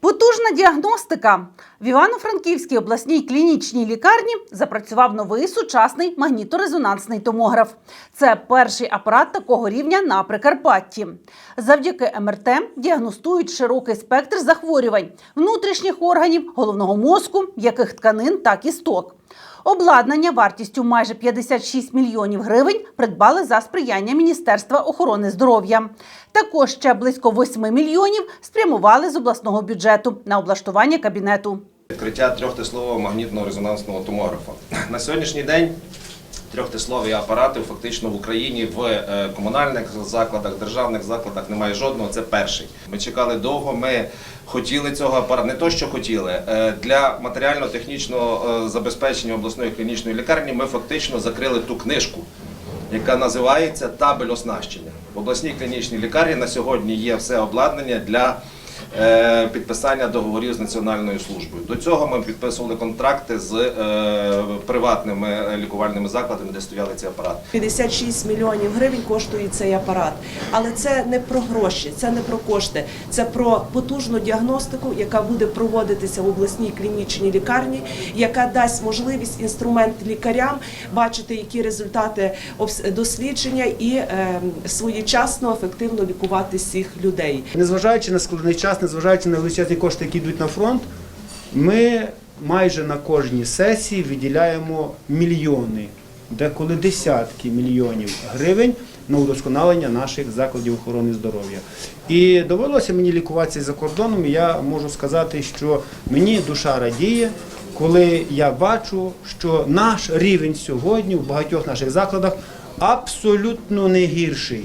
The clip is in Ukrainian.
Потужна діагностика в Івано-Франківській обласній клінічній лікарні запрацював новий сучасний магніторезонансний томограф. Це перший апарат такого рівня на Прикарпатті. Завдяки МРТ діагностують широкий спектр захворювань внутрішніх органів, головного мозку, яких тканин, так і сток. Обладнання вартістю майже 56 мільйонів гривень придбали за сприяння Міністерства охорони здоров'я. Також ще близько 8 мільйонів спрямували з обласного бюджету на облаштування кабінету. Відкриття трьохтислового магнітного резонансного томографа. На сьогоднішній день трьохтислові апарати фактично в Україні в е, комунальних закладах, державних закладах немає жодного. Це перший. Ми чекали довго. Ми хотіли цього апарату, не то, що хотіли. Е, Для матеріально-технічного е, забезпечення обласної клінічної лікарні ми фактично закрили ту книжку. Яка називається табель оснащення в обласній клінічній лікарні на сьогодні є все обладнання для підписання договорів з національною службою. До цього ми підписували контракти з е, приватними лікувальними закладами, де стояли ці апарати. 56 мільйонів гривень коштує цей апарат. Але це не про гроші, це не про кошти, це про потужну діагностику, яка буде проводитися в обласній клінічній лікарні, яка дасть можливість інструмент лікарям бачити, які результати дослідження і е, своєчасно ефективно лікувати всіх людей. Незважаючи на складний час, незважаючи на величезні кошти, які йдуть на фронт, ми майже на кожній сесії виділяємо мільйони, деколи десятки мільйонів гривень на удосконалення наших закладів охорони здоров'я. І довелося мені лікуватися за кордоном. і Я можу сказати, що мені душа радіє, коли я бачу, що наш рівень сьогодні в багатьох наших закладах абсолютно не гірший